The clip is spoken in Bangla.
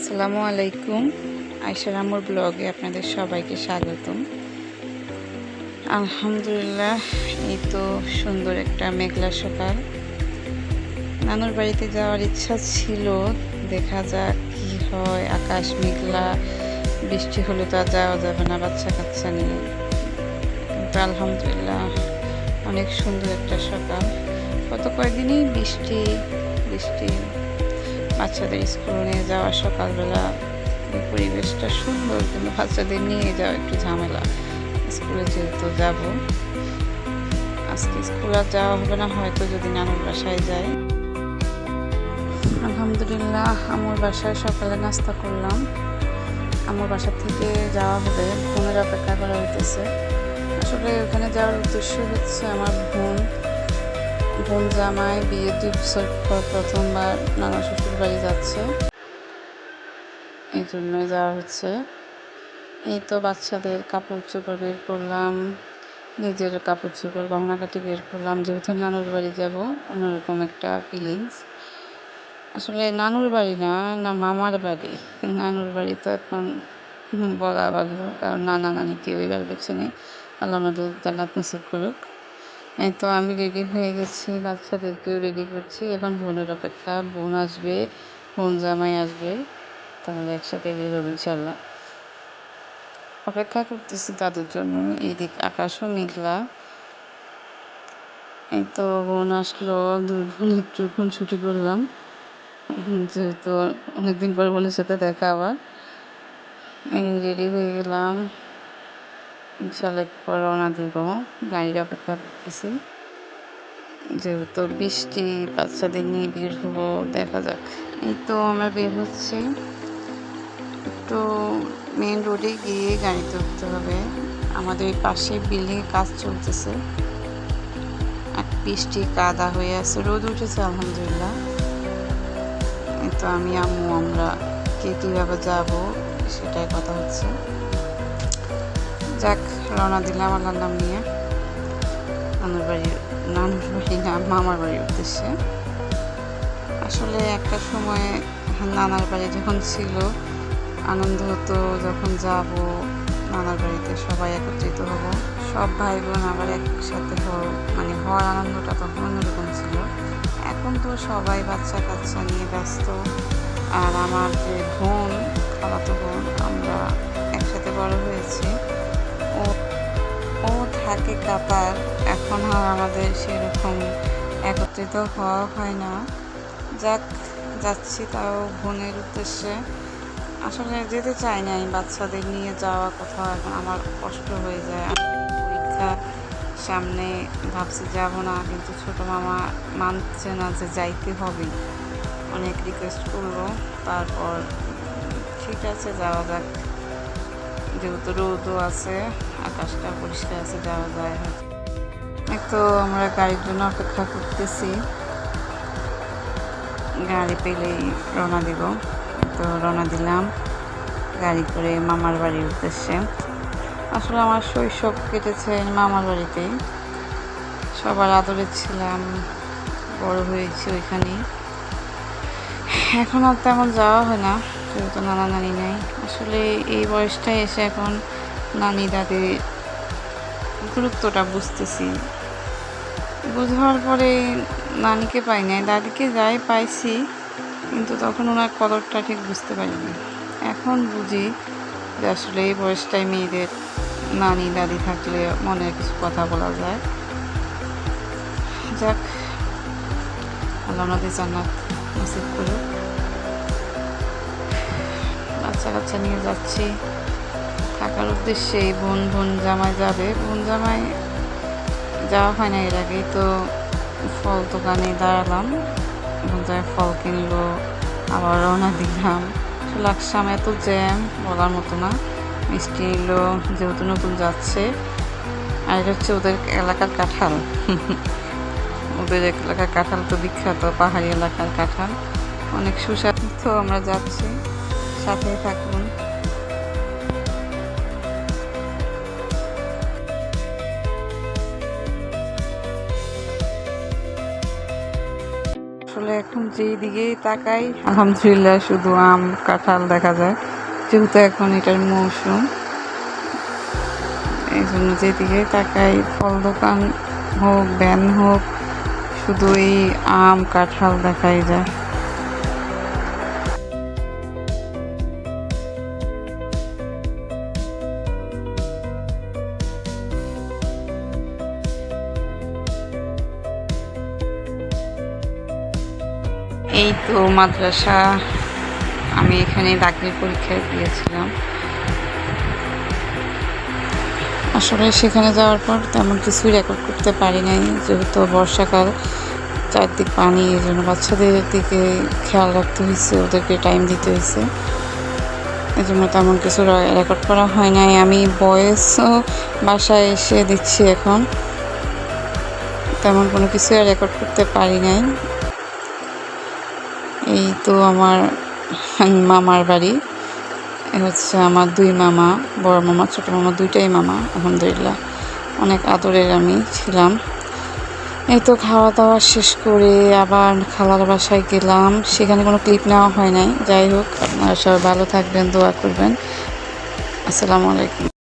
আসসালামু আলাইকুম। আয়সার আমর ব্লগে আপনাদের সবাইকে স্বাগতম। আলহামদুলিল্লাহ, এই তো সুন্দর একটা মেঘলা সকাল। নানুর বাড়িতে যাওয়ার ইচ্ছা ছিল, দেখা যাক কি হয়। আকাশ মেঘলা, বৃষ্টি হলে তো আর যাওয়া যাবে না বাচ্চা কাচ্চা নিয়ে। কিন্তু আলহামদুলিল্লাহ, অনেক সুন্দর একটা সকাল। গত কয়েকদিনই বৃষ্টি বৃষ্টি। বাচ্চাদের স্কুলে নিয়ে যাওয়া সকালবেলা পরিবেশটা সুন্দর কিন্তু বাচ্চাদের নিয়ে যাওয়া একটু ঝামেলা। স্কুলে যেহেতু যাব, আজকে স্কুল আর যাওয়া হবে না, হয়তো যদি নানুর বাসায় যাই। আলহামদুলিল্লাহ আমার বাসায় সকালে নাস্তা করলাম। আমার বাসা থেকে যাওয়া হবে বোনের অপেক্ষা করা হইতেছে আসলে ওখানে যাওয়ার উদ্দেশ্য হচ্ছে আমার বোন। বোন জামাই বিয়ে দুই বছর প্রথমবার নানা শ্বশুর বাড়ি যাচ্ছে। এই জন্য যাওয়া হচ্ছে। এই তো বাচ্চাদের কাপড় চোপড় বের করলাম, নিজের কাপড় চোপড় গহনাকাটি বের করলাম। যেহেতু নানুর বাড়ি যাব, অন্যরকম একটা ফিলিংস আসলে নানুর বাড়ি না না মামার বাড়ি। নানুর বাড়ি তো এখন বলা ভালো কারণ নানা নানি কেউ এবার বেছে নেই। আল্লাহ আমাদের জান্নাত নসিব করুক। এই তো আমি রেডি হয়ে গেছি বাচ্চাদেরকেও রেডি করছি। এখন বোনের অপেক্ষা, বোন আসবে, বোন জামাই আসবে। তাহলে একসাথে বেরোবো ইনশাল্লাহ অপেক্ষা করতেছি তাদের জন্য, এদিক আকাশও মেঘলা। এই তো বোন আসলো, দুই বোন একটুক্ষণ ছুটি করলাম। যেহেতু অনেকদিন পর বোনের সাথে দেখা আবার। রেডি হয়ে গেলাম। ইনশাল্লাহ একটু রওনা দিব, গাড়ির অপেক্ষা করতেছি। যেহেতু বৃষ্টি, বাচ্চাদের নিয়ে বের হব, দেখা যাক। এই তো আমরা বের হচ্ছি। একটু মেন রোডে গিয়ে গাড়ি উঠতে হবে। আমাদের এই পাশে বিল্ডিংয়ে কাজ চলতেছে। এক বৃষ্টি কাদা হয়ে আছে, রোদ উঠেছে, আলহামদুলিল্লাহ। তো আমি, আম্মু, আমরা কে কীভাবে যাব, সেটাই কথা হচ্ছে। যাক রওনা দিলাম আল্লাহর নাম নিয়ে। নানুর বাড়ির নানুর বাড়ি না, মামার বাড়ির উদ্দেশ্যে। আসলে একটা সময় নানার বাড়ি যখন ছিল, আনন্দ হতো যখন যাব, নানার বাড়িতে সবাই একত্রিত হব। সব ভাই বোন আবার একসাথে মানে হওয়ার আনন্দটা তখন অন্যরকম ছিল। এখন তো সবাই বাচ্চা কাচ্চা নিয়ে ব্যস্ত। আর আমার যে বোন, খালাতো বোন, আমরা একসাথে বড় হয়েছি। ও থাকে কাতার আর আমাদের সেরকম একত্রিত হওয়া হয় না। যাক, যাচ্ছি তাও বোনের উদ্দেশ্যে। আসলে যেতে চাই না এই বাচ্চাদের নিয়ে যাওয়া কোথাও এখন আমার কষ্ট হয়ে যায়। পরীক্ষা সামনে ভাবছি যাব না, কিন্তু ছোট মামা মানছে না যে যাইতে হবে। অনেক রিকোয়েস্ট করল, তারপর ঠিক আছে, যাওয়া যাক। যেহেতু রোদও আছে, আকাশটা পরিষ্কার আছে, যাওয়া যায় তো আমরা গাড়ির জন্য অপেক্ষা করতেছি। গাড়ি পেলেই রওনা দিব। তো রওনা দিলাম গাড়ি করে মামার বাড়ির উদ্দেশ্যে। আসলে আমার শৈশব কেটেছে মামার বাড়িতেই সবার আদরে ছিলাম, বড় হয়েছি ওইখানেই। এখন আর তেমন যাওয়া হয় না। যেহেতু নানা নানি নেই। আসলে এই বয়সটায় এসে এখন নানি দাদি গুরুত্বটা বুঝতেছি। বুঝার পরে নানিকে পাই নাই, দাদিকে যাই পাইছি, কিন্তু তখন ওনার কদরটা ঠিক বুঝতে পারিনি। এখন বুঝি যে আসলে এই বয়সটায় মেয়েদের নানি দাদি থাকলে মনে কিছু কথা বলা যায়। যাক, আল্লাহ নদী জান্নাত নসিব করুক। বাচ্চা কাচ্চা নিয়ে যাচ্ছি। থাকার উদ্দেশ্যে বোন বোন জামাই যাবে। বোন জামাই যাওয়া হয় না এর আগেই, তো ফল দোকানে দাঁড়ালাম। বোন জামাই ফল কিনলো, আবার রওনা দিলাম। লাকসাম এত জ্যাম, বলার মতো না। মিষ্টি এলো যেহেতু নতুন যাচ্ছে। আর এটা হচ্ছে ওদের এলাকার কাঁঠাল। ওদের এলাকার কাঁঠাল তো বিখ্যাত, পাহাড়ি এলাকার কাঁঠাল। অনেক সুস্বাদু। আমরা যাচ্ছি। সাথে থাকুন আসলে এখন যেই দিকেই তাকাই, আলহামদুলিল্লাহ শুধু আম, কাঁঠাল দেখা যায়। যেহেতু এখন এটার মৌসুম, এই জন্য যেদিকে তাকাই, ফল দোকান হোক, ব্যান হোক, শুধু এই আম, কাঁঠাল দেখাই যায়। এই তো মাদ্রাসা, আমি এখানে চাকরির পরীক্ষায় দিয়েছিলাম। আসলে সেখানে যাওয়ার পর তেমন কিছুই রেকর্ড করতে পারি নাই, যেহেতু বর্ষাকাল, চারদিক পানি, এই জন্য বাচ্চাদের দিকে খেয়াল রাখতে হয়েছে, ওদেরকে টাইম দিতে হয়েছে। এই জন্য তেমন কিছু রেকর্ড করা হয় নাই। আমি বয়েসও বাসায় এসে দিচ্ছি এখন। তেমন কোনো কিছু রেকর্ড করতে পারি নাই। এই তো আমার মামার বাড়ি। হচ্ছে আমার দুই মামা, বড় মামা, ছোট মামা, দুইটাই মামা, আলহামদুলিল্লাহ। অনেক আদরের আমি ছিলাম। এই তো খাওয়া দাওয়া শেষ করে আবার খালার বাসায় গেলাম। সেখানে কোনো ক্লিপ নেওয়া হয় নাই। যাই হোক, আপনারা সবাই ভালো থাকবেন, দোয়া করবেন। আসসালামু আলাইকুম।